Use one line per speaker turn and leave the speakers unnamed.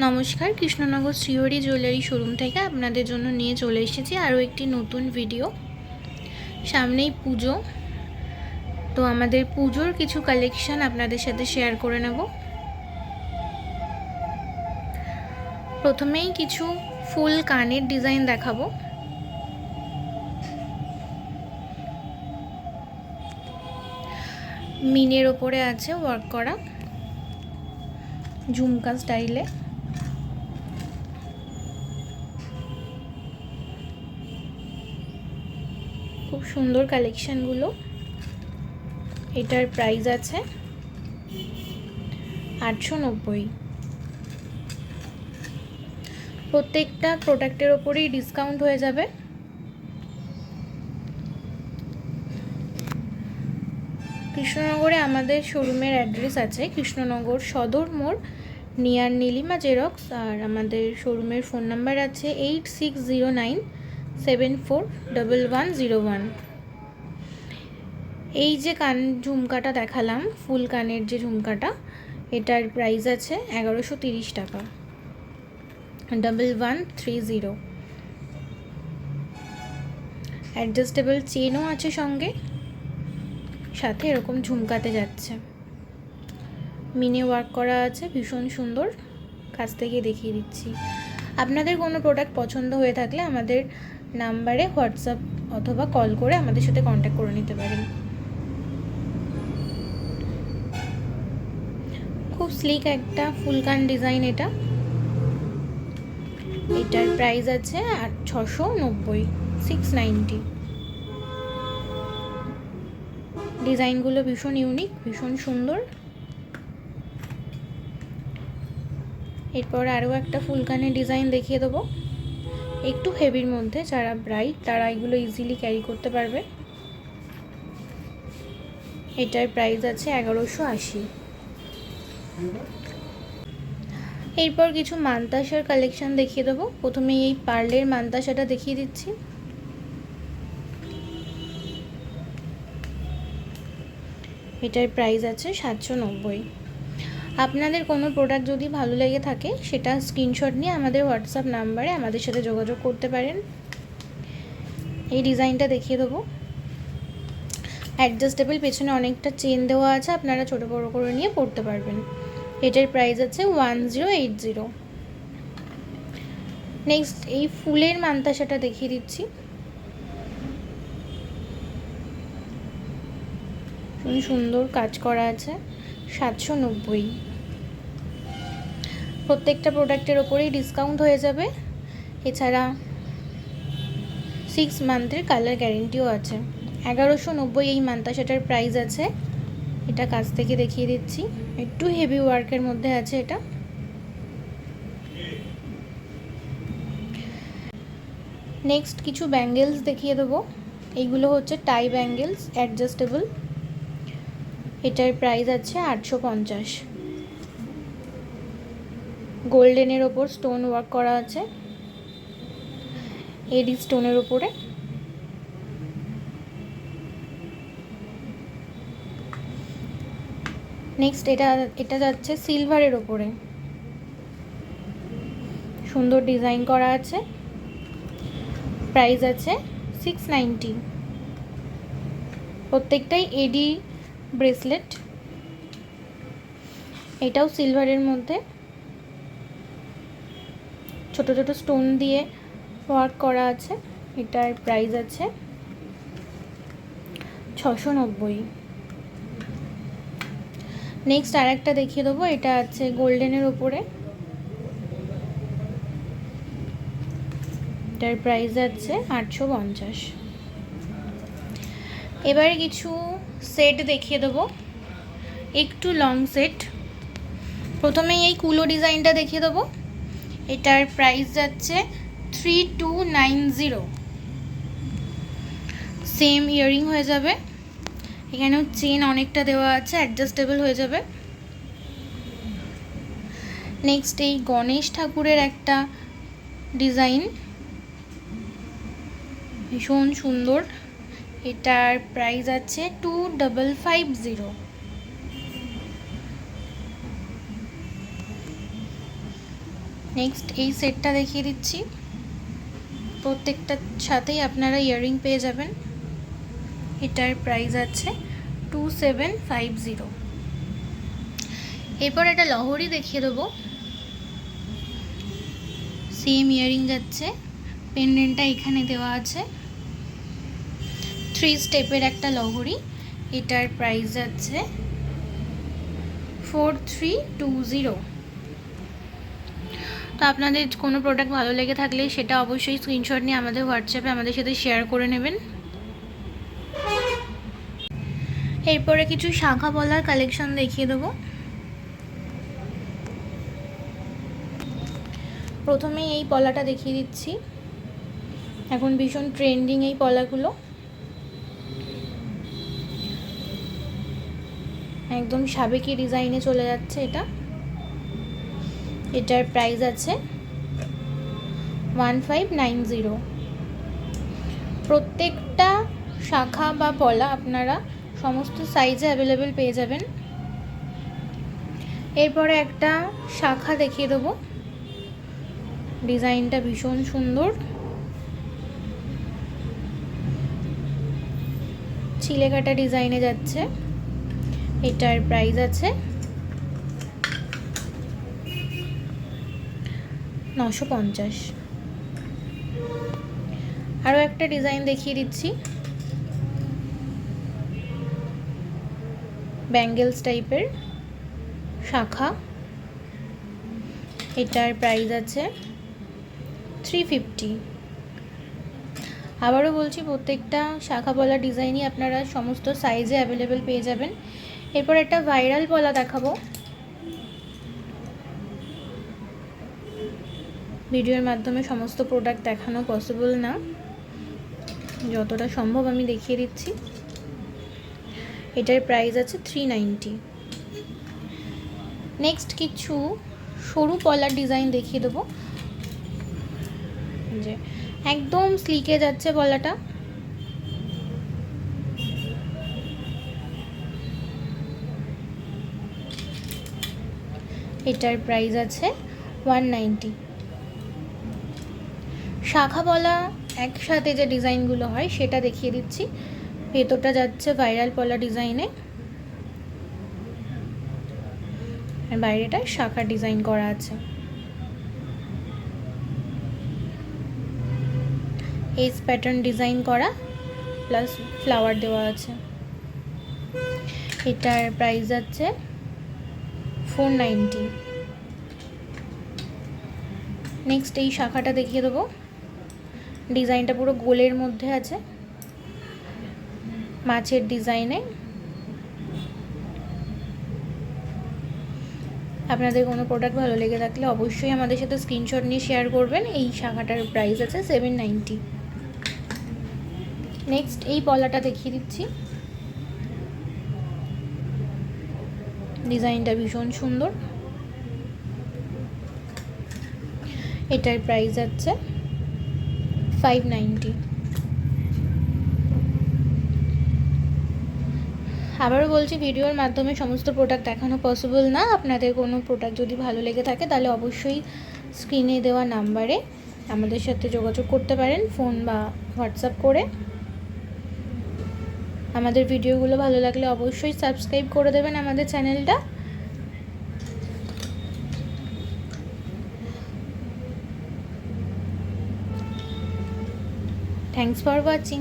নমস্কার, Krishnanagar Shrihari jewellery showroom থেকে আপনাদের জন্য নিয়ে চলে এসেছি আরও একটি নতুন ভিডিও। সামনেই পুজো। তো আমাদের পুজোর কিছু কালেকশন আপনাদের সাথে শেয়ার করে নেব। প্রথমেই কিছু ফুল কানের ডিজাইন দেখাবো। মিনের ওপরে আছে ওয়ার্ক করা। ঝুমকা স্টাইলে খুব সুন্দর কালেকশানগুলো এটার প্রাইস আছে আটশো নব্বই। প্রত্যেকটা প্রোডাক্টের ওপরেই ডিসকাউন্ট হয়ে যাবে। কৃষ্ণনগরে আমাদের শোরুমের অ্যাড্রেস আছে, কৃষ্ণনগর সদর মোড় নিয়ার নীলিমা জেরক্স আর আমাদের শোরুমের ফোন নাম্বার আছে eight six zero nine seven four double one zero one এই যে কান ঝুমকাটা দেখালাম, ফুল কানের যে ঝুমকাটা, এটার প্রাইস আছে এগারোশো তিরিশ টাকা। Double one three zero adjustable চেনও আছে সঙ্গে, সাথে এরকম ঝুমকাতে যাচ্ছে। মিনে ওয়ার্ক করা আছে, ভীষণ সুন্দর। কাছ থেকে দেখিয়ে দিচ্ছি। আপনাদের কোনো প্রোডাক্ট পছন্দ হয়ে থাকলে আমাদের নাম্বারে হোয়াটসঅ্যাপ অথবা কল করে আমাদের সাথে কন্ট্যাক্ট করে নিতে পারেন। খুব স্লিক একটা ফুলকান ডিজাইন এটা। এটার প্রাইস আছে আট ছশো নব্বই সিক্স নাইনটি ডিজাইনগুলো ভীষণ ইউনিক ভীষণ সুন্দর। এরপর আরও একটা ফুলকানের ডিজাইন দেখিয়ে দেবো। একটু হেভির মধ্যে যারা ব্রাইট, তারা এগুলো ইজিলি ক্যারি করতে পারবে। এটার প্রাইস আছে এগারোশো আশি। এরপর কিছু মান্তাসার কালেকশন দেখিয়ে দেবো। প্রথমে এই পার্লের মান্তাসাটা দেখিয়ে দিচ্ছি। এটার প্রাইস আছে সাতশো নব্বই। আপনাদের কোনো প্রোডাক্ট যদি ভালো লেগে থাকে, সেটা স্ক্রিনশট নিয়ে আমাদের হোয়াটসঅ্যাপ নাম্বারে আমাদের সাথে যোগাযোগ করতে পারেন। এই ডিজাইনটা দেখিয়ে দেবো। অ্যাডজাস্টেবল পেছনে অনেকটা চেন দেওয়া আছে, আপনারা ছোটো বড়ো করে নিয়ে পড়তে পারবেন। এটার প্রাইস আছে one zero eight zero next এই ফুলের মান্তাসাটা দেখিয়ে দিচ্ছি। সুন্দর কাজ করা আছে। সাতশো নব্বই। প্রত্যেকটা প্রোডাক্টের ওপরেই ডিসকাউন্ট হয়ে যাবে। এছাড়া সিক্স মান্থের কালার গ্যারেন্টিও আছে। এগারোশো নব্বই এই মান্তাসাটার প্রাইস আছে। এটা কাছ থেকে দেখিয়ে দিচ্ছি। একটু হেভি ওয়ার্কের মধ্যে আছে এটা। নেক্সট কিছু ব্যাঙ্গেলস দেখিয়ে দেবো। এইগুলো হচ্ছে টাই ব্যাঙ্গেলস অ্যাডজাস্টেবল এটার প্রাইস আছে আটশো পঞ্চাশ। গোল্ডেনের ওপর স্টোন ওয়ার্ক করা আছে। এডি স্টোনের ওপরে নেক্সট এটা এটা যাচ্ছে সিলভারের ওপরে। সুন্দর ডিজাইন করা আছে। প্রাইস আছে সিক্স নাইনটি প্রত্যেকটাই এডি ব্রেসলেট। এটাও সিলভারের মধ্যে। ছোট ছোট স্টোন দিয়ে ওয়ার্ক করা আছে। এটার প্রাইস আছে ছশো নব্বই। নেক্সট আর একটা দেখিয়ে দেবো। এটা আছে গোল্ডেনের ওপরে। এটার প্রাইস আছে আটশো পঞ্চাশ। এবারে কিছু সেট দেখিয়ে দেবো। একটু লং সেট প্রথমেই এই কুলো ডিজাইনটা দেখিয়ে দেবো। এটার প্রাইস যাচ্ছে three two nine zero same earring হয়ে যাবে। এখানেও চেন অনেকটা দেওয়া আছে অ্যাডজাস্টেবল হয়ে যাবে। নেক্সট এই গণেশ ঠাকুরের একটা ডিজাইন ভীষণ সুন্দর। এটার প্রাইস আছে two double five zero next এই সেটটা দেখিয়ে দিচ্ছি। প্রত্যেকটার সাথেই আপনারা ইয়াররিং পেয়ে যাবেন। এটার প্রাইস আছে টু সেভেন ফাইভ জিরো এরপর একটা লহরি দেখিয়ে দেবো। সেম ইয়ারিং যাচ্ছে। পেন্ডেন্টটা এখানে দেওয়া আছে। থ্রি স্টেপের একটা লহরি। এটার প্রাইস যাচ্ছে ফোর থ্রি টু জিরো তো আপনাদের কোনো প্রোডাক্ট ভালো লেগে থাকলে সেটা অবশ্যই স্ক্রিনশট নিয়ে আমাদের হোয়াটসঅ্যাপে আমাদের সাথে শেয়ার করে নেবেন। এরপরে কিছু শাখা বলার কালেকশন দেখিয়ে দেবো। প্রথমে এই পলাটা দেখিয়ে দিচ্ছি। এখন ভীষণ ট্রেন্ডিং এই পলাগুলো। একদম সাবেকি ডিজাইনে চলে যাচ্ছে এটা। এটার প্রাইস আছে ওয়ান ফাইভ নাইন জিরো প্রত্যেকটা শাখা বা পলা আপনারা সমস্ত সাইজে অ্যাভেলেবেল পেয়ে যাবেন। এরপরে একটা শাখা দেখিয়ে দেবো। ডিজাইনটা ভীষণ সুন্দর। ছিলে কাটা ডিজাইনে যাচ্ছে। এটার প্রাইস আছে নশো পঞ্চাশ। আরও একটা ডিজাইন দেখিয়ে দিচ্ছি। ব্যাঙ্গেলস টাইপের শাখা। এটার প্রাইস আছে থ্রি ফিফটি আবারও বলছি, প্রত্যেকটা শাখা বলা ডিজাইনই আপনারা সমস্ত সাইজে অ্যাভেলেবেল পেয়ে যাবেন। এরপর একটা ভাইরাল পলা দেখাবো। ভিডিওর মাধ্যমে সমস্ত প্রোডাক্ট দেখানো পসিবল না। যতটা সম্ভব আমি দেখিয়ে দিচ্ছি। এটার প্রাইস আছে থ্রি নাইনটি নেক্সট কিছু সরু পলার ডিজাইন দেখিয়ে দেবো। যে একদম স্লিকে যাচ্ছে পলাটা এটার প্রাইস আছে ওয়ান নাইনটি শাখা বলা একসাথে যে ডিজাইনগুলো হয়, সেটা দেখিয়ে দিচ্ছি। ভেতরটা যাচ্ছে ভাইরাল পলা ডিজাইনে আর বাইরেটা শাখা ডিজাইন করা আছে। এস প্যাটার্ন ডিজাইন করা প্লাস ফ্লাওয়ার দেওয়া আছে। এটার প্রাইস আছে ফোর নাইনটি। নেক্সট এই শাখাটা দেখিয়ে দেবো। ডিজাইনটা পুরো গোলের মধ্যে আছে। মাছের ডিজাইনে। আপনাদের কোনো প্রোডাক্ট ভালো লেগে থাকলে অবশ্যই আমাদের সাথে স্ক্রিনশট নিয়ে শেয়ার করবেন। এই শাখাটার প্রাইস আছে সেভেন নাইনটি নেক্সট এই পলাটা দেখিয়ে দিচ্ছি। ডিজাইনটা ভীষণ সুন্দর। এটার প্রাইস আছে ফাইভ নাইনটি আবারও বলছি, ভিডিওর মাধ্যমে সমস্ত প্রোডাক্ট দেখানো পসিবল না। আপনাদের কোনো প্রোডাক্ট যদি ভালো লেগে থাকে, তাহলে অবশ্যই স্ক্রিনে দেওয়া নাম্বারে আমাদের সাথে যোগাযোগ করতে পারেন ফোন বা হোয়াটসঅ্যাপ করে। আমাদের ভিডিওগুলো ভালো লাগলে অবশ্যই সাবস্ক্রাইব করে দেবেন আমাদের চ্যানেলটা। Thanks for watching